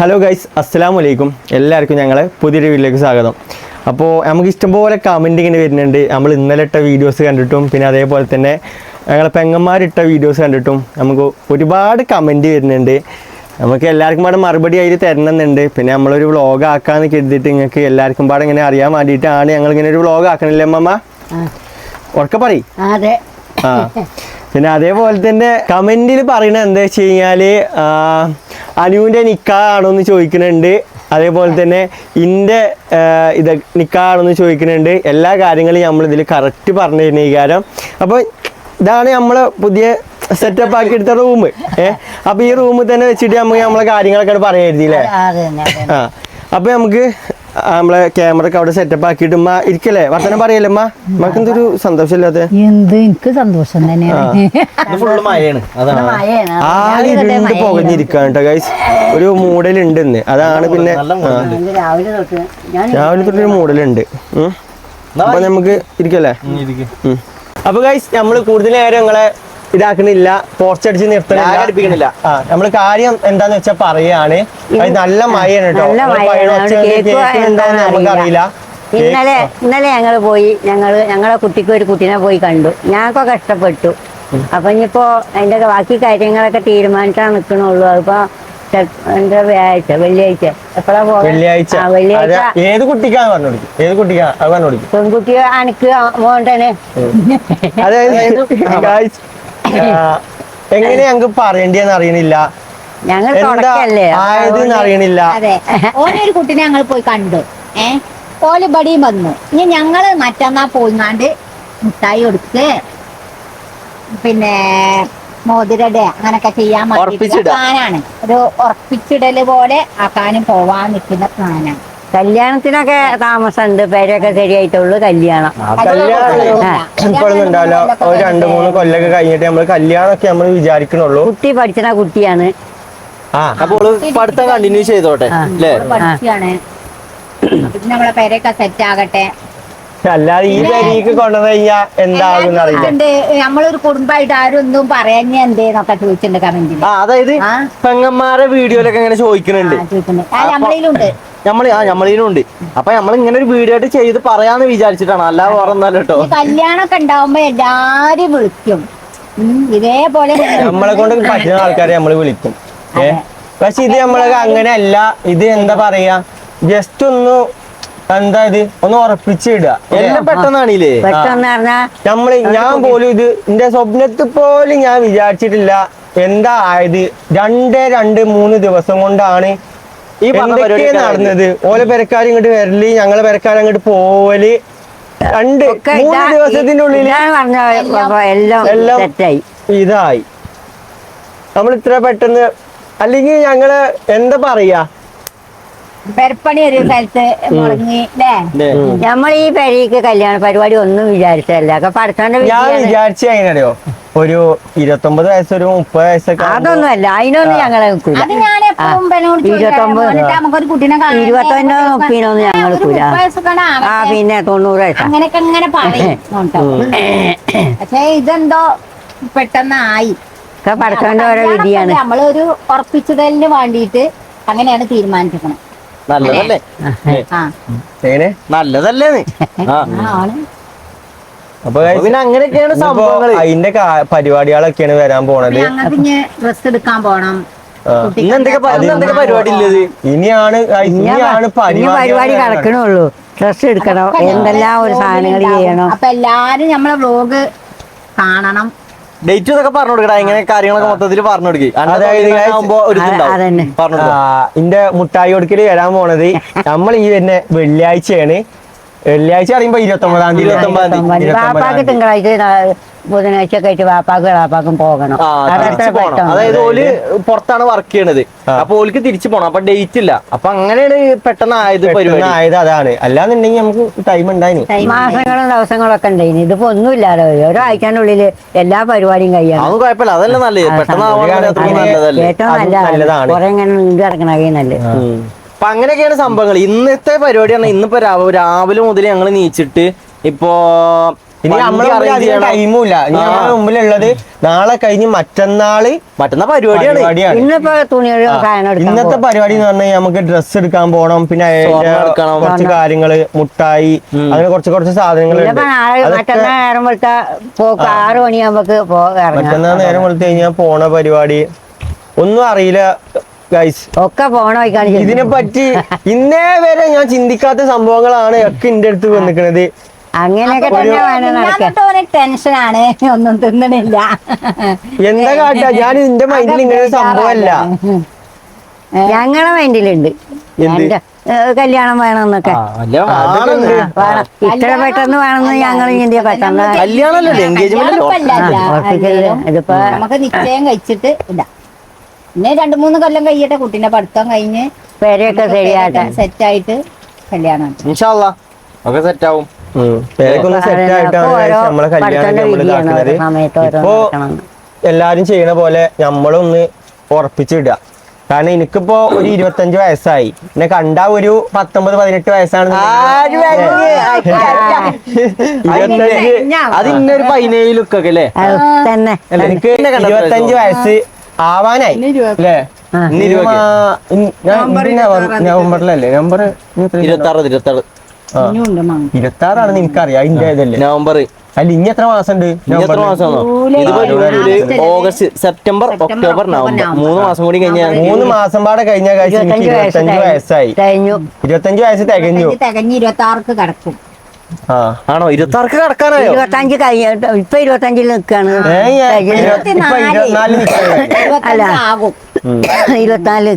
Hello guys അസ്സാം വലൈക്കും എല്ലാവർക്കും ഞങ്ങൾ പുതിയൊരു വീട്ടിലേക്ക് സ്വാഗതം. അപ്പോൾ നമുക്ക് ഇഷ്ടംപോലെ കമന്റ് ഇങ്ങനെ വരുന്നുണ്ട്. നമ്മൾ ഇന്നലെ ഇട്ട വീഡിയോസ് കണ്ടിട്ടും പിന്നെ അതേപോലെ തന്നെ ഞങ്ങളെ പെങ്ങന്മാരിട്ട വീഡിയോസ് കണ്ടിട്ടും നമുക്ക് ഒരുപാട് കമന്റ് വരുന്നുണ്ട്. നമുക്ക് എല്ലാവർക്കും പാടെ മറുപടി അതിൽ തരണമെന്നുണ്ട്. പിന്നെ നമ്മളൊരു വ്ളോഗ് ആക്കാമെന്ന് കരുതിയിട്ട് നിങ്ങൾക്ക് എല്ലാവർക്കും പാടെ ഇങ്ങനെ അറിയാൻ വേണ്ടിയിട്ടാണ് ഞങ്ങൾ ഇങ്ങനെ ഒരു വ്ളോഗ് ആക്കണില്ലേ അമ്മമ്മ? ഉറക്കെ പറയും. ആ. പിന്നെ അതേപോലെ തന്നെ കമന്റിൽ പറയണത് എന്താ വെച്ച് കഴിഞ്ഞാൽ അനുവിന്റെ നിക്കാണോ എന്ന് ചോദിക്കുന്നുണ്ട് അതേപോലെ തന്നെ ഇന്റെ ഇത് നിക്കാണോ എന്ന് ചോദിക്കുന്നുണ്ട് എല്ലാ കാര്യങ്ങളും നമ്മൾ ഇതിൽ കറക്റ്റ് പറഞ്ഞു തരുന്ന ഈ കാര്യം. അപ്പോൾ ഇതാണ് നമ്മൾ പുതിയ സെറ്റപ്പ് ആക്കി എടുത്ത റൂം ഏഹ് അപ്പൊ ഈ റൂമിൽ തന്നെ വെച്ചിട്ട് നമുക്ക് നമ്മളെ കാര്യങ്ങളൊക്കെ പറയായിരുന്നില്ലേ ആ അപ്പൊ നമുക്ക് നമ്മളെ ക്യാമറ ഒക്കെ അവിടെ സെറ്റപ്പ് ആക്കിയിട്ട് ഉമ്മ ഇരിക്കല്ലേ? വർത്തനം പറയല്ലേ ഉമ്മ? നമുക്ക് എന്തൊരു സന്തോഷമില്ലാത്ത? എന്ത്? എനിക്ക് സന്തോഷം തന്നെയാണ്. പുകഞ്ഞിരിക്കാണ് ഗൈസ് ഒരു മൂടലുണ്ട് ഇന്ന്. അതാണ് പിന്നെ. രാവിലെ തൊട്ട് തൊട്ടൊരു മൂടലുണ്ട്. അപ്പൊ നമുക്ക് ഇരിക്കല്ലേ. അപ്പൊ ഗൈസ് നമ്മൾ കൂടുതൽ നേരം ഞങ്ങളെ ഇതാക്കണില്ല പോർച്ചടിച്ച് നിർത്തണില്ല. നമ്മൾ കാര്യം എന്താന്ന് വെച്ചാ പറയാണ്. അത് നല്ല മഴയാണ് കേട്ടോ. എന്താന്ന് നമുക്കറിയില്ല. ഇന്നലെ ഇന്നലെ ഞങ്ങൾ പോയി ഞങ്ങൾ ഞങ്ങളെ കുട്ടിക്ക് ഒരു കുട്ടീനെ പോയി കണ്ടു. ഞങ്ങൾക്കൊക്കെ ഇഷ്ടപ്പെട്ടു അപ്പൊ ഇനിയിപ്പോ അതിന്റെ ബാക്കി കാര്യങ്ങളൊക്കെ തീരുമാനിച്ചാ നിക്കണുള്ളൂ. അതിപ്പോ ചെ- എന്താ വ്യാഴാഴ്ച വെള്ളിയാഴ്ച. എപ്പോഴാ വെള്ളിയാഴ്ച. ഏത് കുട്ടിക്കാന്ന് പറഞ്ഞു ഏത് കുട്ടിക്കാ? അത് പറഞ്ഞു കൊടുക്കും. പെൺകുട്ടി അനക്ക് മോണ്ടനെ അതായത് എങ്ങനെ ഞങ്ങക്ക് പറയേണ്ടിയെന്ന് അറിയണില്ല. ഞങ്ങൾ തുടക്കല്ലേ? ആയതെന്ന് അറിയണില്ല. ഓനൊരു കുട്ടീനെ ഞങ്ങൾ പോയി കണ്ടു. ഏ? ഓൽ ബടിയും വന്നു. ഇനി ഞങ്ങൾ മറ്റന്നാ പോയിങ്ങാണ്ട് മുട്ടായി കൊടുത്ത് പിന്നെ മോതിരടെ അങ്ങനൊക്കെ ചെയ്യാൻ വേണ്ടിയിട്ടുള്ള. പ്ലാനാണ് ഒരു ഉറപ്പിച്ചിടൽ പോലെ ആക്കാനും പോവാൻ നിൽക്കുന്ന പ്ലാനാണ് കല്യാണത്തിനൊക്കെ താമസമുണ്ട് പേരൊക്കെ ശരിയായിട്ടുള്ളൂ കല്യാണം. രണ്ടു. ഒരു രണ്ട് മൂന്ന് കൊല്ലൊക്കെ കഴിഞ്ഞിട്ട് നമ്മൾ കല്യാണമൊക്കെ നമ്മൾ വിചാരിക്കണുള്ളൂ. കുട്ടി പഠിച്ചണ കുട്ടിയാണ്. ആ അപ്പോൾ പഠിത്തം കണ്ടിന്യൂ ചെയ്തോട്ടെ. അല്ലേ? നമ്മളെ പേരൊക്കെ സെറ്റ് ആകട്ടെ. അല്ലാതെ ഈ പെരീക്ക് കൊണ്ടുവന്നു കഴിഞ്ഞാ നമ്മളൊരു കുടുംബമായിട്ട് ആരും ഒന്നും പറയാൻ എന്തേന്നൊക്കെ ചോദിച്ചിട്ടുണ്ട് കമന്റിൽ ആ അതായത് പെങ്ങന്മാരെ വീഡിയോയിലൊക്കെ ഇങ്ങനെ ചോദിക്കുന്നുണ്ട്. ചോദിച്ചിട്ടുണ്ട് നമ്മളിലുണ്ട്. നമ്മൾ ആ നമ്മളിനും ഉണ്ട്. അപ്പൊ നമ്മൾ ഇങ്ങനെ ഒരു വീഡിയോ ആയിട്ട് ചെയ്ത് പറയാന്ന് വിചാരിച്ചിട്ടാണ്. അല്ലാതെ ഓർമ്മല്ല കേട്ടോ കല്യാണൊക്കെ കല്യാണമൊക്കെ ഉണ്ടാവുമ്പോ എല്ലാരും വിളിക്കും. ഇതേപോലെ നമ്മളെ കൊണ്ട് പറ്റുന്ന ആൾക്കാരെ നമ്മൾ വിളിക്കും. ഏ? പക്ഷെ ഇത് നമ്മളൊക്കെ അങ്ങനെയല്ല. ഇത് എന്താ പറയാ? ജസ്റ്റ് ഒന്ന് എന്താ ഇത്? ഒന്ന് ഉറപ്പിച്ചിടുക എല്ലാം പെട്ടെന്നാണില്ലേ നമ്മൾ ഞാൻ പോലും ഇത് എന്റെ സ്വപ്നത്തിൽ പോലും ഞാൻ വിചാരിച്ചിട്ടില്ല. എന്താ ആയത്? രണ്ടേ രണ്ട് മൂന്ന് ദിവസം കൊണ്ടാണ് ഈ പറഞ്ഞ എന്തൊക്കെ പരിപാടിയൊക്കെ നടന്നത്? ഓലെ പെരക്കാർ ഇങ്ങോട്ട് വരൽ ഞങ്ങളെ പെരക്കാർ അങ്ങോട്ട് പോവൽ. രണ്ട് മൂന്ന് ദിവസത്തിന്റെ ഉള്ളിൽ എല്ലാം ഇതായി. നമ്മൾ ഇത്ര പെട്ടെന്ന് അല്ലെങ്കിൽ ഞങ്ങൾ എന്താ പറയാ? പെരപ്പണി ഒരു സ്ഥലത്ത് മുടങ്ങി? നമ്മൾ ഈ പെരയ്ക്ക് കല്യാണ പരിപാടി ഒന്നും വിചാരിച്ചല്ല ഞാൻ വിദ്യയാണ്. ഒരു ഇരുപത്തൊമ്പത് വയസ്സ് ഒരു മുപ്പത് വയസ്സൊക്കെ അതൊന്നുമല്ല. അതൊന്നും അല്ല അതിനൊന്നും ഞങ്ങളെ നിൽക്കൂല. അത് ഞാൻ എപ്പോഴും ഇവനോട് ഇരുപത്തൊമ്പത് ചോദിക്കാറുണ്ട്. നമുക്കൊരു കുട്ടീനെ കാണാൻ ഇരുപത്തൊന്നോ മുപ്പതിനൊന്നും ഞങ്ങൾ ഒരു നിൽക്കൂല. മുപ്പത് വയസ്സൊക്കെ ആ പിന്നെ തൊണ്ണൂറ് വയസ്സാ. അങ്ങനെയൊക്കെ ഇങ്ങനെ പറയും. കേട്ടോ. പക്ഷേ ഇതെന്തോ പെട്ടെന്നായി. ഒക്കെ പഠിക്കേണ്ട ഓരോ വിധിയാണ്. നമ്മളൊരു ഉറപ്പിച്ചതലിന് വേണ്ടിയിട്ട് അങ്ങനെയാണ് തീരുമാനിച്ചിരിക്കുന്നത് നല്ലതല്ലേ? ആ. എങ്ങനെ നല്ലതല്ലേന്ന് ആ. ആ, ആണ്. അപ്പൊ പിന്നെ അങ്ങനെയൊക്കെയാണ് സംഭവങ്ങൾ അതിന്റെ പരിപാടികളൊക്കെയാണ് വരാൻ പോണത്. ഡ്രസ് എടുക്കാൻ പോണം. പരിപാടി ഇനിയാണ് ഇനിയാണ് പരിപാടി പരിപാടി കിടക്കണുള്ളൂ ഡ്രസ് എടുക്കണം. എന്തെല്ലാം ഒരു സാധനങ്ങൾ ചെയ്യണം. അപ്പൊ എല്ലാരും നമ്മളെ വ്ലോഗ് കാണണം. ഡേറ്റ് ഇതൊക്കെ പറഞ്ഞു കൊടുക്കടാ. ഇങ്ങനെ കാര്യങ്ങളൊക്കെ മൊത്തത്തിൽ പറഞ്ഞു കൊടുക്കാം. ഇന്റെ മുട്ടായി കൊടുക്കൽ വരാൻ പോണത് നമ്മൾ ഈ തന്നെ വെള്ളിയാഴ്ചയാണ്. വെള്ളിയാഴ്ച അറിയുമ്പോ തീയതി. ഇരുപത്തൊമ്പതാം തീയതി. വാപ്പാക്ക് തിങ്കളാഴ്ച ബുധനാഴ്ച ഒക്കെ ആയിട്ട് വാപ്പാക്ക് വാപ്പാക്കും പോകണം. അതായത് ഓൽ പുറത്താണ് വർക്ക് ചെയ്യണത്. അപ്പൊ ഓൽക്ക് തിരിച്ചു പോണം. അപ്പൊ ഡേറ്റ് ഇല്ല. അപ്പൊ അങ്ങനെയാണ് പെട്ടെന്ന് ആയത് ആയത് അതാണ്. അല്ലാന്നുണ്ടെങ്കിൽ നമുക്ക് ടൈം ഉണ്ടായിന്. മാസങ്ങളും ദിവസങ്ങളും ഒക്കെ ഉണ്ടായിരുന്നു ഇതിപ്പോ ഒന്നുമില്ലാതെ ഒരാഴ്ചനുള്ളിൽ എല്ലാ പരിപാടിയും കഴിയാം കുഴപ്പമില്ല. അതല്ല നല്ലത്? പെട്ടെന്ന് ഏറ്റവും നല്ല നല്ലതാണ്. കുറെ ഇങ്ങനെ നീണ്ടു കിടക്കണേ നല്ലത്. അപ്പൊ അങ്ങനെയൊക്കെയാണ് സംഭവങ്ങൾ. ഇന്നത്തെ പരിപാടിയാണ് ഇന്നിപ്പോ രാ- രാവിലെ മുതൽ ഞങ്ങൾ നീച്ചിട്ട് ഇപ്പോ ഇനി വണ്ടി നമ്മളെ മുമ്പിൽ arrange അധികം ചെയ്യണം. ടൈമും ഇല്ല. ഇനി ആ. നമ്മളെ മുമ്പിലുള്ളത് നാളെ കഴിഞ്ഞ് മറ്റന്നാൾ മറ്റന്നാ പരിപാടിയാണ്. ഇന്നിപ്പോ ഇന്നത്തെ പരിപാടി എന്ന് പറഞ്ഞാൽ നമുക്ക് ഡ്രസ്സ് എടുക്കാൻ പോകണം പിന്നെ. കുറച്ച് കാര്യങ്ങൾ മുട്ടായി അങ്ങനെ കുറച്ച് കുറച്ച് സാധനങ്ങൾ ഇന്നിപ്പോ നാളെ മറ്റന്നാൾ നേരം ആറ് പോകാം മറ്റന്നാ നേരം വെളുത്ത് കഴിഞ്ഞാൽ പോണ പരിപാടി. ഒന്നും അറിയില്ല. ഗൈസ് ഒക്കെ പോണ വഴിക്കാണ് ഇതിനെ പറ്റി ഇന്നേ വരെ ഞാൻ ചിന്തിക്കാത്ത സംഭവങ്ങളാണ് ഒക്കെ എന്റെ അടുത്ത് വന്നിരിക്കുന്നത് അങ്ങനെയൊക്കെ തന്നെ ടെൻഷനാണ് ഒന്നും തിന്നണില്ല. എന്താ കാട്ടാ? ഞാൻ എന്റെ മൈൻഡിൽ ഇങ്ങനെ സംഭവമല്ല ഞങ്ങളെ മൈൻഡിലുണ്ട് കല്യാണം വേണമെന്നൊക്കെ ഇത്ര പെട്ടെന്ന് വേണമെന്ന് ഞങ്ങൾ ഇന്ത്യ പെട്ടെന്ന്. ഇതിപ്പോ നമുക്ക് നിശ്ചയം കഴിച്ചിട്ട് ഇല്ല പിന്നെ രണ്ടു മൂന്ന് കൊല്ലം കഴിയട്ടെ കുട്ടീന്റെ പഠിത്തം കഴിഞ്ഞ് പെരയൊക്കെ ശരിയാട്ടെ സെറ്റ് ആയിട്ട് കല്യാണം ഒക്കെ സെറ്റ് ആവും പേരൊക്കെ സെറ്റ് ആയിട്ടാണ് അപ്പൊ നമ്മളെ കല്യാണം നമ്മൾ വിധിയാണ് ഇതാക്കുന്നത്. ഓരോ സമയത്ത് ഓരോ ഇപ്പോ നടക്കണം. എല്ലാരും ചെയ്യണ പോലെ നമ്മളൊന്ന് ഉറപ്പിച്ചിടുക കാരണം എനിക്കിപ്പോ ഒരു ഇരുപത്തഞ്ച് വയസ്സായി. എന്നെ കണ്ട ഒരു പത്തൊമ്പത് പതിനെട്ട് വയസ്സാണ് ഇരുപത്തഞ്ച്. അത് ഇന്നൊരു പതിനേഴ് ലുക്കൊക്കെ അല്ല? എനിക്ക് ഇരുപത്തഞ്ച് വയസ്സ് ആവാനായി. അല്ലേ? നവംബറിലല്ലേ? നവംബർ ഇരുപത്തി ആറ് ഇരുപത്തി ആറ് ആ. ഇനിയുണ്ട് മങ്ങ. ഇരുപത്തി ആറാണ് നിനക്കറിയാം അതിന്റെ ഇതല്ലേ നവംബർ. അല്ല ഇനി എത്ര മാസം ഉണ്ട് ഓഗസ്റ്റ് സെപ്റ്റംബർ ഒക്ടോബർ നവംബർ. മൂന്ന് മാസം കൂടി കഴിഞ്ഞ മൂന്ന് മാസം പാടെ കഴിഞ്ഞ കാഴ്ച ഇരുപത്തഞ്ച് ഇരുപത്തഞ്ച് വയസ്സ് വയസ്സായി. ഇരുപത്തഞ്ച് വയസ്സ് തികഞ്ഞു. തികഞ്ഞ് ഇരുപത്തി ആർക്ക് കിടക്കും. ആണോ? ഇരുപത്തി ആർക്ക് കടക്കാനായോ? ഇരുപത്തഞ്ച് കഴിഞ്ഞ ഇപ്പൊ ഇരുപത്തഞ്ചിൽ നിൽക്കാണ്. അല്ല. ഇരുപത്തിനാല്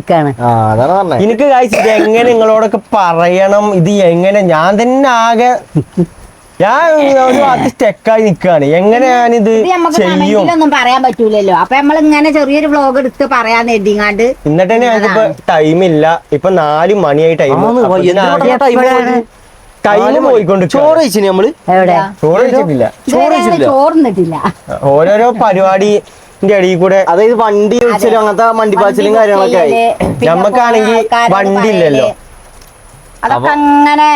എനിക്ക് കാഴ്ച ഇത് എങ്ങനെ നിങ്ങളോടൊക്കെ പറയണം? ഇത് എങ്ങനെ? ഞാൻ തന്നെ ആകെ ഞാൻ ഒരു ഭാഗത്ത് സ്റ്റെക്കായി നിക്കാണ്. എങ്ങനെ ഞാനിത് ഇത് നമുക്ക് ചെയ്യും? പറയാൻ പറ്റൂലല്ലോ. അപ്പൊ നമ്മൾ ഇങ്ങനെ ചെറിയൊരു വ്ലോഗ് എടുത്ത് പറയാൻ എഴുതിങ്ങാണ്ട് എന്നിട്ട് തന്നെ ഞങ്ങൾക്ക് ടൈമില്ല ഇപ്പൊ നാല് മണിയായി ടൈം ടൈം പോയിക്കൊണ്ട് ചോറ് കഴിച്ചിന് നമ്മൾ? എവിടെ ചോറ് കഴിച്ചിട്ടില്ല. ഓരോരോ പരിപാടി കൂടെ അതായത് വണ്ടി വിളിച്ചാലും അങ്ങനത്തെ മണ്ടിപ്പാച്ചിലും കാര്യങ്ങളൊക്കെ ആയി. നമ്മക്കാണെങ്കിൽ വണ്ടി ഇല്ലല്ലോ. അതൊക്കെ അങ്ങനെ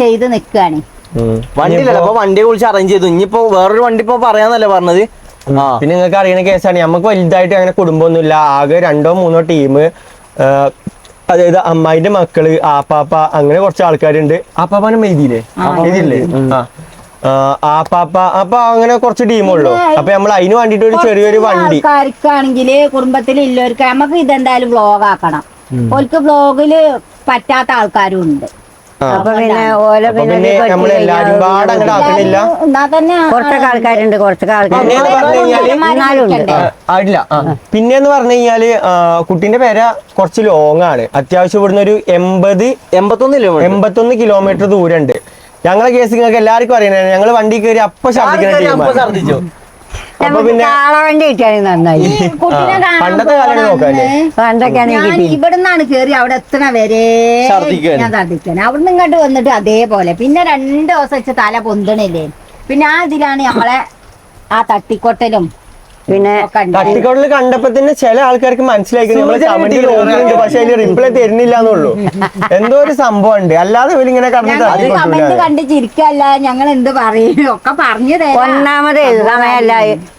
ചെയ്ത് നിക്കാണ്. വണ്ടി ഇല്ലല്ലോ. അപ്പൊ വണ്ടിയെ കുറിച്ച് അറേഞ്ച് ചെയ്തു. ഇനിയിപ്പോ വേറൊരു വണ്ടി ഇപ്പൊ പറയാന്നല്ലേ പറഞ്ഞത്? ആ. പിന്നെ നിങ്ങൾക്ക് അറിയുന്ന കേസാണ് നമുക്ക് വലുതായിട്ട് അങ്ങനെ കുടുംബമൊന്നുമില്ല. ആകെ രണ്ടോ മൂന്നോ ടീം അതായത് അമ്മായിന്റെ മക്കൾ ആപ്പാപ്പ അങ്ങനെ കുറച്ച് ആൾക്കാരുണ്ട്. ആപ്പാപ്പാനും എഴുതിയില്ലേ? എഴുതിയില്ലേ? ആ. ആപ്പാപ്പ അപ്പൊ അങ്ങനെ കുറച്ച് ടീമുള്ളൂ അപ്പൊ നമ്മൾ അതിന് വേണ്ടിട്ട് ഒരു ചെറിയൊരു വണ്ടി. ആൾക്കാർക്കാണെങ്കിൽ കുടുംബത്തിൽ ഇല്ലവർക്ക് നമുക്ക് ഇതെന്തായാലും വ്ലോഗ് ആക്കണം. ഓർക്ക് വ്ലോഗിൽ പറ്റാത്ത ആൾക്കാരും ഉണ്ട്. അപ്പൊ പിന്നെ അപ്പൊ പിന്നെ പിന്നെ ഇത് നമ്മൾ പറ്റി എല്ലാരും പാടെ അങ്ങോട്ട് ആക്കണില്ല? തന്നെ കുറച്ചൊക്കെ ആൾക്കാരുണ്ട് കുറച്ചൊക്കെ പിന്നെന്ന് ആൾക്കാരുണ്ട് പറഞ്ഞു കഴിഞ്ഞാൽ ഉണ്ട്. പിന്നെന്ന് പറഞ്ഞു കുട്ടീന്റെ പേര കുറച്ച് ലോങ് ആണ്. അത്യാവശ്യം ഇവിടുന്ന് ഒരു എൺപത് എൺപത്തൊന്ന് കിലോമീറ്റർ എൺപത്തൊന്ന് കിലോമീറ്റർ ദൂരണ്ട് ഞങ്ങളെ കേസ് നിങ്ങൾക്ക് എല്ലാവർക്കും അറിയണേ. ഞങ്ങൾ വണ്ടി കയറി അപ്പൊ ഛർദിക്കുന്ന ടീമാണ് നമുക്ക് കാളവണ്ടി നന്നായി. കാണാൻ പണ്ടത്തെ കാലം നോക്കാല്ലേ? ഇവിടുന്നാണ് കേറി അവിടെ എത്തണ വരെ ഞാൻ ഛർദ്ദിക്കാൻ അവിടുന്ന് ഇങ്ങോട്ട് വന്നിട്ട് അതേപോലെ. പിന്നെ രണ്ട് ദിവസം വെച്ച് തല പൊന്തണില്ലേ? പിന്നെ ആ ഇതിലാണ് നമ്മളെ ആ തട്ടിക്കൊട്ടലും പിന്നെ. തട്ടിക്കോട്ടിൽ കണ്ടപ്പോ തന്നെ ചില ആൾക്കാർക്ക് മനസ്സിലാക്കി നമ്മളെ കമന്റ് നോക്കുന്നുണ്ട് പക്ഷെ അതിന് റിപ്ലൈ തരുന്നില്ല എന്നുള്ളൂ എന്തോ ഒരു സംഭവം ഉണ്ട് അല്ലാതെ ഇങ്ങനെ കമന്റ് തട്ടിക്കൊട്ടില്ല കണ്ട് ചിരിക്കല്ല. ഞങ്ങൾ എന്ത് പറയും? ഒക്കെ പറഞ്ഞു ഒന്നാമത് സമയമല്ല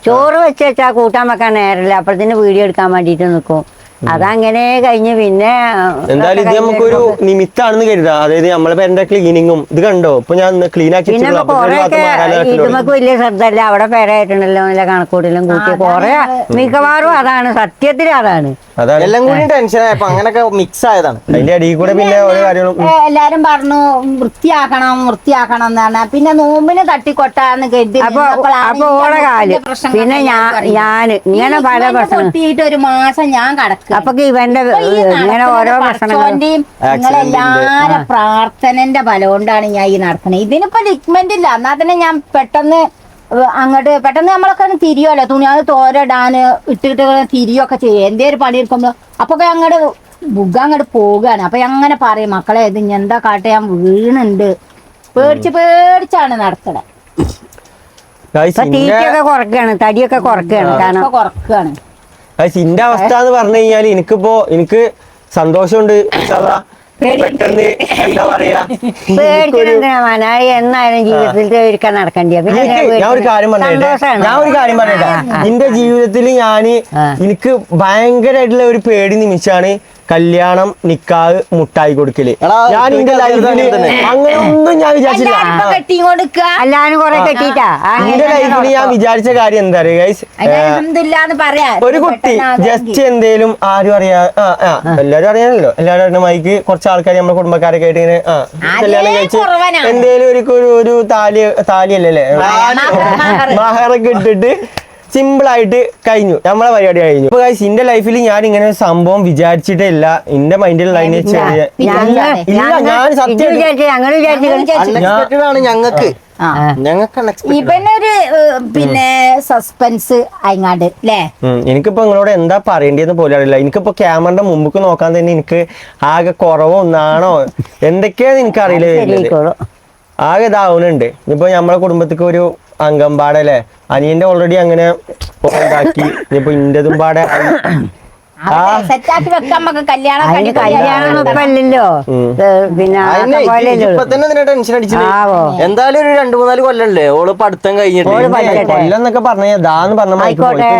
ചോറ് വെച്ച് വെച്ചാൽ കൂട്ടാൻ വെക്കാൻ നേരല്ല അപ്പോഴത്തേന് വീഡിയോ എടുക്കാൻ വേണ്ടിട്ട് നിൽക്കും അതങ്ങനെ കഴിഞ്ഞ് പിന്നെ എന്തായാലും ഇത് നമുക്കൊരു നിമിത്താണെന്ന് കരുതാം. അതായത് നമ്മളെ പേരന്റെ ക്ലീനിങ്ങും ഇത് കണ്ടോ? ഇപ്പൊ ഞാൻ ക്ലീൻ ആക്കി നമുക്ക്. ഇതുമക്ക് വലിയ ശ്രദ്ധ അവിടെ പേരായിട്ടുണ്ടല്ലോ നല്ല കണക്കൂട്ടിലും കൂട്ടി കൊറേ മിക്കവാറും അതാണ്. സത്യത്തിൽ അതാണ്. അതാണ്. എല്ലാം കൂടി ടെൻഷൻ ആയപ്പോ അങ്ങനൊക്കെ മിക്സ് ആയതാണ്. അതിന്റെ അടിയിൽ കൂടെ പിന്നെ ഓരോ കാര്യങ്ങളും എല്ലാരും പറഞ്ഞു വൃത്തിയാക്കണം വൃത്തിയാക്കണം എന്നാണ് പിന്നെ നോമ്പിന് തട്ടിക്കൊട്ടാന്ന് കരുതി പിന്നെ ഞാൻ ഇങ്ങനെ പല കൊട്ടിയിട്ട് പ്രശ്നം ഒരു മാസം ഞാൻ കടക്കും. അപ്പൊ ഇവന്റെ ഇങ്ങനെ ഓരോ പ്രശ്നങ്ങളുടെയും നിങ്ങളെല്ലാരും പ്രാർത്ഥനന്റെ ഫലം കൊണ്ടാണ് ഞാൻ ഈ നടക്കുന്നത് ഇതിനിപ്പോ ലിക്മെന്റ് ഇല്ല. എന്നാ തന്നെ ഞാൻ പെട്ടെന്ന് അങ്ങോട്ട് പെട്ടെന്ന് നമ്മളൊക്കെ ഒന്ന് തിരിയുമല്ലോ തുണി അത് തോരടാന് ഇട്ടിട്ട് തിരിയൊക്കെ ചെയ്യും. എന്തേ ഒരു പണി എടുക്കുമ്പോ അപ്പൊ അങ്ങോട്ട് ബുഗ അങ്ങോട്ട് പോവുകയാണ് അപ്പൊ അങ്ങനെ പറയും മക്കളെ ഇത് ഞാൻ എന്താ കാട്ടെ? ഞാൻ വീണുണ്ട്. പേടിച്ച് പേടിച്ചാണ് നടത്തണേ. തീറ്റയൊക്കെ കുറക്കാണ്. തടിയൊക്കെ കുറക്കാണ്. കാരണം ഇപ്പൊ കുറക്കുകയാണ് guys, ഇന്റെ അവസ്ഥ എന്ന് പറഞ്ഞു കഴിഞ്ഞാൽ എനിക്കിപ്പോ എനിക്ക് സന്തോഷമുണ്ട്. എന്നായാലും ജീവിതത്തിൽ നടക്കണ്ടേ ഞാൻ ഒരു കാര്യം പറഞ്ഞേ. ഞാൻ ഒരു കാര്യം. എന്റെ ജീവിതത്തിൽ ഞാൻ. എനിക്ക് ഭയങ്കരമായിട്ടുള്ള ഒരു പേടി നിമിഷാണ്. കല്യാണം നിക്കാഹ് മുട്ടായി കൊടുക്കൽ എടാ, ഞാൻ എന്റെ ഇതൊക്കെ ലൈഫിൽ അങ്ങനെ ഒന്നും ഞാൻ വിചാരിച്ചില്ല എല്ലാരും ഇപ്പൊ കൊറേ കെട്ടിട്ടാ എന്റെ ലൈഫിൽ ഞാൻ വിചാരിച്ച കാര്യം എന്താ പറയുക ഗൈസ് ഒരു കുട്ടി ജസ്റ്റ് എന്തേലും ആരും അറിയാ എല്ലാരും അറിയാനല്ലോ എല്ലാരും അറിയണ മൈക്ക് കുറച്ച് ആൾക്കാർ നമ്മുടെ കുടുംബക്കാരൊക്കെ ആയിട്ട് ഇങ്ങനെ ആ കല്യാണം കഴിച്ച് എന്തേലും ഒരു ഒരു താലി താലിയല്ലേ. മഹറൊക്കെ ഇട്ടിട്ട് സിമ്പിൾ ആയിട്ട് കഴിഞ്ഞു. നമ്മളെ പരിപാടി കഴിഞ്ഞു. അപ്പൊ guys, എന്റെ ലൈഫിൽ ഞാൻ ഇങ്ങനെ ഒരു സംഭവം വിചാരിച്ചിട്ടേ ഇല്ല എന്റെ മൈൻഡിൽ ചെറിയ ഇല്ല ഞാൻ സത്യം ഞങ്ങൾക്ക്. ഇവനൊരു പിന്നെ സസ്പെൻസ് അയങ്ങാണ്ട് എനിക്കിപ്പോ നിങ്ങളോട് എന്താ പറയേണ്ടതെന്ന് പോലും അറിയില്ല. എനിക്കിപ്പോ ക്യാമറയുടെ മുമ്പ് നോക്കാൻ തന്നെ എനിക്ക് ആകെ കുറവോ നാണോ എന്തൊക്കെയാന്ന് എനിക്ക് അറിയില്ല വരുന്നത്. ശരിയായിക്കോളൂ ആകെ ഇതാവുന്നുണ്ട് ഇനിയിപ്പോ നമ്മളെ കുടുംബത്തിക്ക് ഒരു അംഗം പാടല്ലേ അനിയന്റെ ഓൾറെഡി അങ്ങനെ ഇനിയിപ്പോ ഇന്റതും പാടെ. സെറ്റാക്കി വെക്കാൻ നമുക്ക് കല്യാണം പിന്നെ ഇപ്പൊ തന്നെ ടെൻഷൻ എന്തായാലും ഒരു രണ്ടു മൂന്നാൽ കൊല്ലല്ലേ? ഓൾ പഠിത്തം കഴിഞ്ഞിട്ട്. കൊല്ലം എന്നൊക്കെ പറഞ്ഞ ദാന്ന് പറഞ്ഞ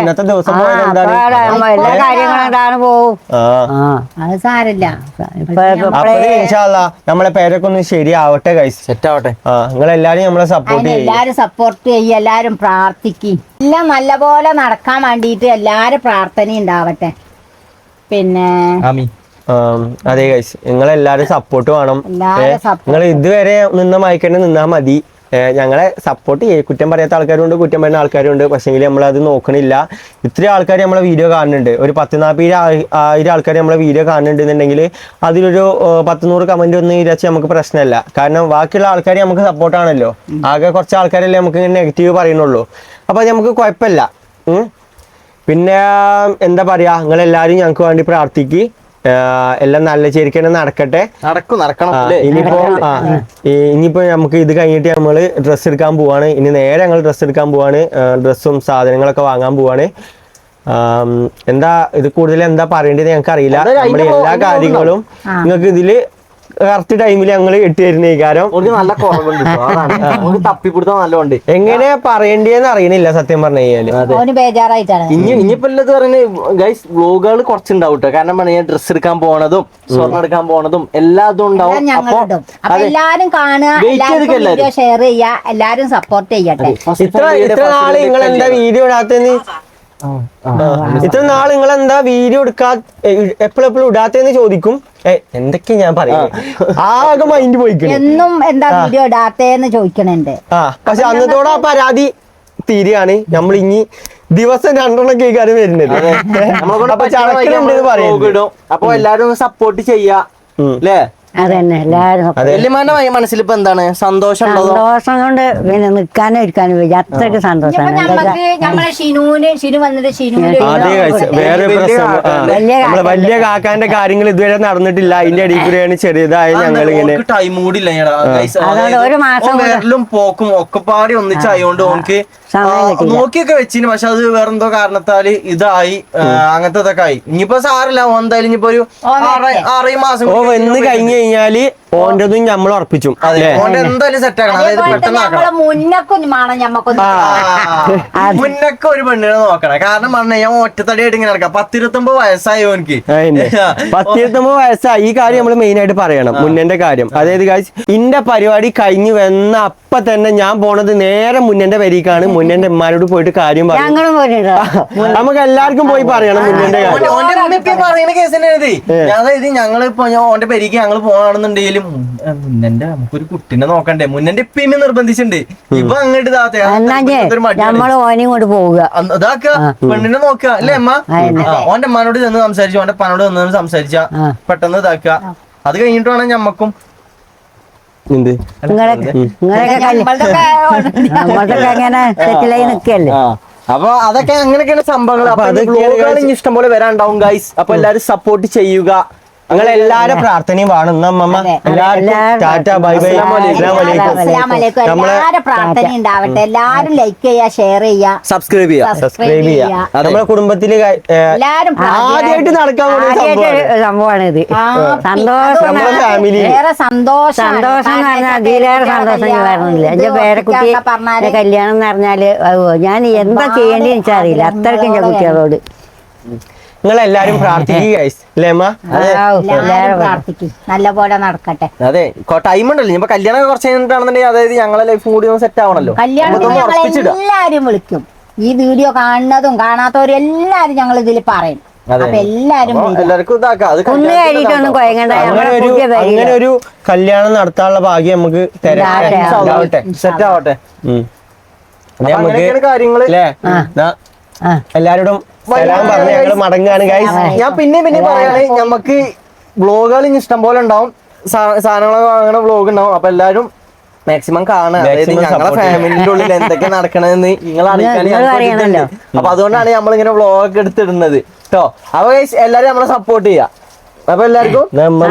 ഇന്നത്തെ ദിവസം എല്ലാ കാര്യങ്ങളും പോവും. അത് സാരല്ല. നമ്മളെ പേരൊക്കെ ഒന്ന് ശരിയാവട്ടെ ഗൈസ് സെറ്റ് ആവട്ടെ നിങ്ങൾ എല്ലാരും നമ്മളെ സപ്പോർട്ട് എല്ലാരും സപ്പോർട്ട് ചെയ്യും എല്ലാരും പ്രാർത്ഥിക്കും. എല്ലാം നല്ല പോലെ നടക്കാൻ വേണ്ടിയിട്ട് എല്ലാരും പ്രാർത്ഥന ഉണ്ടാവട്ടെ. പിന്നെ അതെ ഗൈസ് നിങ്ങൾ എല്ലാരും സപ്പോർട്ട് വേണം. നിങ്ങൾ ഇതുവരെ നിന്ന മയക്കന്നെ നിന്നാ മതി. ഞങ്ങളെ സപ്പോർട്ട് ചെയ്യും. കുറ്റം പറയാത്ത ആൾക്കാരുണ്ട് കുറ്റം പറയുന്ന ആൾക്കാരുണ്ട്. പക്ഷേങ്കിൽ നമ്മൾ അത് നോക്കണില്ല. ഇത്രയും ആൾക്കാർ നമ്മളെ വീഡിയോ കാണുന്നുണ്ട്. ഒരു പത്ത് നാൽപ്പത് ആയിരം ആൾക്കാർ നമ്മളെ വീഡിയോ കാണുന്നുണ്ടെന്നുണ്ടെങ്കിൽ അതിലൊരു ഏ, പത്ത് നൂറ് കമന്റ് ഒന്നും ഇരച്ച് നമുക്ക് പ്രശ്നമല്ല. കാരണം ബാക്കിയുള്ള ആൾക്കാർ നമുക്ക് സപ്പോർട്ടാണല്ലോ ആകെ കുറച്ച് ആൾക്കാരല്ലേ നമുക്ക് ഇങ്ങനെ നെഗറ്റീവ് പറയുന്നുള്ളൂ. അപ്പോൾ അത് നമുക്ക് കുഴപ്പമില്ല. പിന്നെ എന്താ പറയാ നിങ്ങൾ എല്ലാരും ഞങ്ങൾക്ക് വേണ്ടി പ്രാർത്ഥിക്ക്. എല്ലാം നല്ല ശരിക്കും നടക്കട്ടെ. നടക്കും നടക്കണം? ഇനിയിപ്പോ ഇനിയിപ്പോ നമുക്ക് ഇത് കഴിഞ്ഞിട്ട് നമ്മൾ ഡ്രസ്സ് എടുക്കാൻ പോവാണ്. ഇനി നേരെ ഞങ്ങൾ ഡ്രസ്സ് എടുക്കാൻ പോവാണ്. ഡ്രസ്സും സാധനങ്ങളൊക്കെ വാങ്ങാൻ പോവാണ്. എന്താ ഇത് കൂടുതൽ എന്താ പറയേണ്ടത് ഞങ്ങൾക്ക് അറിയില്ല നമ്മൾ നമ്മുടെ എല്ലാ കാര്യങ്ങളും നിങ്ങൾക്ക് ഇതിൽ കറക്റ്റ് ടൈമിൽ ഞങ്ങൾ ഇട്ട് തരുന്ന ഈ കാര്യം ഓൾക്ക് നല്ല കുറവുണ്ട് തപ്പിപ്പിടുത്തം നല്ലോണ്ട്. എങ്ങനെ പറയേണ്ടിയെന്ന് അറിയണില്ല സത്യം പറഞ്ഞു കഴിഞ്ഞാൽ. ബേജാറായിട്ടാണ്. ഇനി ഇനിയിപ്പോ ഉള്ളത് പറയുന്നത് ഗൈസ് വ്ലോഗുകൾ കുറച്ചുണ്ടാവും കേട്ടോ കാരണം പറഞ്ഞാൽ ഡ്രസ് എടുക്കാൻ പോണതും സ്വർണം എടുക്കാൻ പോണതും എല്ലാതും ഉണ്ടാവും. അപ്പൊ. എല്ലാരും കാണുക ഷെയർ ചെയ്യുക എല്ലാരും സപ്പോർട്ട് ചെയ്യട്ടെ. ഇത്ര ഇത്ര നാൾ നിങ്ങൾ എന്താ വീഡിയോ ഇടാത്തെന്ന്. ഇത്ര നാൾ നിങ്ങൾ എന്താ വീഡിയോ എടുക്കാ എപ്പോഴെപ്പോഴും എപ്പോഴും ഇടാത്തെന്ന് ചോദിക്കും. എന്തൊക്കെ ഞാൻ പറയുന്നത് ആകെ മൈൻഡ് പോയിക്കണ്. എന്നും എന്താ വീഡിയോ ഇടാത്തേന്ന് ചോദിക്കണുണ്ട്. ആ പക്ഷെ അന്നത്തോടെ ആ പരാതി തീരെയാണ് നമ്മൾ ഇനി ദിവസം രണ്ടെണ്ണം കേൾക്കാനും വരുന്നത് അപ്പൊ പറയുന്നത് അപ്പൊ എല്ലാരും സപ്പോർട്ട് ചെയ്യാ. അല്ലേ അതന്നെ എല്ലാരും. വല്യമാന്റെ മനസ്സിൽ ഇപ്പൊ എന്താണ്? സന്തോഷം സന്തോഷം കൊണ്ട് പിന്നെ നിക്കാനും ഇരിക്കാനും അത്രയ്ക്ക് സന്തോഷമാണ് വലിയ കാക്കാന്റെ കാര്യങ്ങൾ ഇതുവരെ നടന്നിട്ടില്ല. അതിന്റെ ഇടയിൽ കൂടെയാണ് ചെറിയതായ ഞങ്ങൾ ഇങ്ങനെ ടൈം കൂടി ഇല്ല ഒരു മാസം പോക്കും ഒക്കെ പാടി ഒന്നിച്ചായോണ്ട് ഓനക്ക്. നോക്കിയൊക്കെ വെച്ചിന് പക്ഷെ അത് വേറെന്തോ കാരണത്താൽ ഇതായി. അങ്ങനത്തെ ഇതൊക്കെ ആയി. ഇനിയിപ്പോ സാറില്ല ഓൻ എന്തായാലും ഇനിയിപ്പോ ഒരു ആറേ ആറ് മാസം ഓ വന്ന് കഴിഞ്ഞു കഴിഞ്ഞാൽ ഓന്റെതും നമ്മൾ ഉറപ്പിച്ചു. എന്തായാലും സെറ്റ് ആക്കണം. അതായത് പെട്ടെന്ന് മുന്നൊക്കെ ഒരു പെണ്ണിനെ നോക്കണം. കാരണം പറഞ്ഞ ഞാൻ ഒറ്റത്തടിയായിട്ട് ഇങ്ങനെ നടക്കാം. പത്തിരുപത്തൊമ്പത് വയസ്സായി ഓനിക്ക്. പത്തിരുപത്തൊമ്പത് വയസ്സായി. ഈ കാര്യം നമ്മൾ മെയിൻ ആയിട്ട് പറയണം. മുന്നന്റെ കാര്യം. അതായത് കാശ് ഇന്റെ പരിപാടി കഴിഞ്ഞു വന്ന അപ്പൊ തന്നെ ഞാൻ പോണത് നേരെ മുന്നന്റെ വരിക്കാണ്. മുന്നന്റെ ഉമ്മാരോട് പോയിട്ട് കാര്യം പറയും. നമുക്ക് എല്ലാവർക്കും പോയി പറയണം മുന്നന്റെ കാര്യം. ഓന്റെ ഉമ്മ ഇപ്പൊ പറയുന്ന കേസ് തന്നെയാണ് ഇത്. അതായത് ഞങ്ങൾ ഇപ്പൊ ഞാൻ ഓന്റെ പെരിക്ക് ഞങ്ങൾ പോകണമെന്നുണ്ടെങ്കിലും മുന്നന്റെ നമുക്കൊരു കുട്ടിനെ നോക്കണ്ടേ. മുന്നന്റെ ഇപ്പിമ്മ നിർബന്ധിച്ചിട്ടുണ്ട് ഇപ്പൊ അങ്ങോട്ട് നമ്മൾ ഓനെയും കൊണ്ട് പോവുക. അതാക്ക പെണ്ണിനെ നോക്കുക. അല്ലേ അമ്മ? ഓന്റെ അമ്മാനോട് ചെന്ന് സംസാരിച്ചു ഓന്റെ അപ്പാനോട് ചെന്ന് സംസാരിച്ച പെട്ടെന്ന് ഇതാക്കുക. അത് കഴിഞ്ഞിട്ട് വേണം ഞമ്മക്കും. അപ്പൊ അതൊക്കെ അങ്ങനെയൊക്കെയാണ് സംഭവങ്ങൾ അപ്പൊ ഇഷ്ടം പോലെ guys. ഇനി ഗൈസ് അപ്പൊ എല്ലാരും സപ്പോർട്ട് ചെയ്യുക. നിങ്ങൾ എല്ലാരും പ്രാർത്ഥനയും വേണം. അമ്മമ്മ എല്ലാവർക്കും ടാറ്റ ബൈ ബൈ. നമ്മളെ പ്രാർത്ഥന ഉണ്ടാവട്ടെ. എല്ലാരും ലൈക്ക് ചെയ്യാ ഷെയർ ചെയ്യാ സബ്സ്ക്രൈബ് ചെയ്യാ സബ്സ്ക്രൈബ് ചെയ്യാ അതെ. നമ്മളെ കുടുംബത്തിൽ ആദ്യമായിട്ട് നടക്കാൻ സംഭവമാണ്. ഇത്. സന്തോഷം നമ്മളെ ഫാമിലി വേറെ സന്തോഷം സന്തോഷം എന്ന് പറഞ്ഞാൽ അതിലേറെ സന്തോഷം വരണില്ല പറഞ്ഞില്ല എന്റെ പേരക്കുട്ടി പറഞ്ഞാൽ കല്യാണം എന്ന് പറഞ്ഞാൽ ഞാൻ എന്താ ചെയ്യേണ്ടി അറിയില്ല. അത്രക്കും ഞാൻ കുട്ടികളോട്. നിങ്ങൾ എല്ലാരും പ്രാർത്ഥിക്കും. നല്ല പോലെ നടക്കട്ടെ. അതെ ടൈം ഉണ്ടല്ലോ. ഇനിയിപ്പോ കല്യാണം കുറച്ച് കഴിഞ്ഞിട്ടാണെന്നുണ്ടെങ്കിൽ അതായത് ഞങ്ങളെ ലൈഫും കൂടി ഒന്ന് സെറ്റ് ആവണല്ലോ. കല്യാണം എല്ലാരും വിളിക്കും. ഈ വീഡിയോ കാണുന്നതും കാണാത്തവരും എല്ലാരും ഞങ്ങൾ ഇതിൽ പറയും. അങ്ങനെ ഒരു കല്യാണം നടത്താനുള്ള ഭാഗ്യം നമുക്ക് തരാം. ഉണ്ടാവട്ടെ. ഉണ്ടാവട്ടെ സെറ്റ് ആവട്ടെ. നമുക്ക് കാര്യങ്ങൾ. എല്ലാരോടും സലാം പറഞ്ഞ് ഞങ്ങൾ മടങ്ങാണ് ഗൈസ് ഞാൻ പിന്നെ പിന്നെ പറയാണ് നമുക്ക് വ്ളോഗുകൾ ഇനി ഇഷ്ടം പോലെ ഉണ്ടാവും. സാധനങ്ങളൊക്കെ വാങ്ങണ വ്ളോഗ് ഉണ്ടാവും. അപ്പൊ എല്ലാരും മാക്സിമം കാണുക. അതായത് ഞങ്ങളെ ഫാമിലിന്റെ ഉള്ളിൽ എന്തൊക്കെ നടക്കണമെന്ന് നിങ്ങൾ അറിയിക്കാൻ. അപ്പൊ അതുകൊണ്ടാണ് നമ്മൾ ഇങ്ങനെ വ്ളോഗ് എടുത്തിടുന്നത്. കേട്ടോ അപ്പൊ എല്ലാരും നമ്മളെ സപ്പോർട്ട് ചെയ്യാം അപ്പൊ എല്ലാവർക്കും നമ്മ-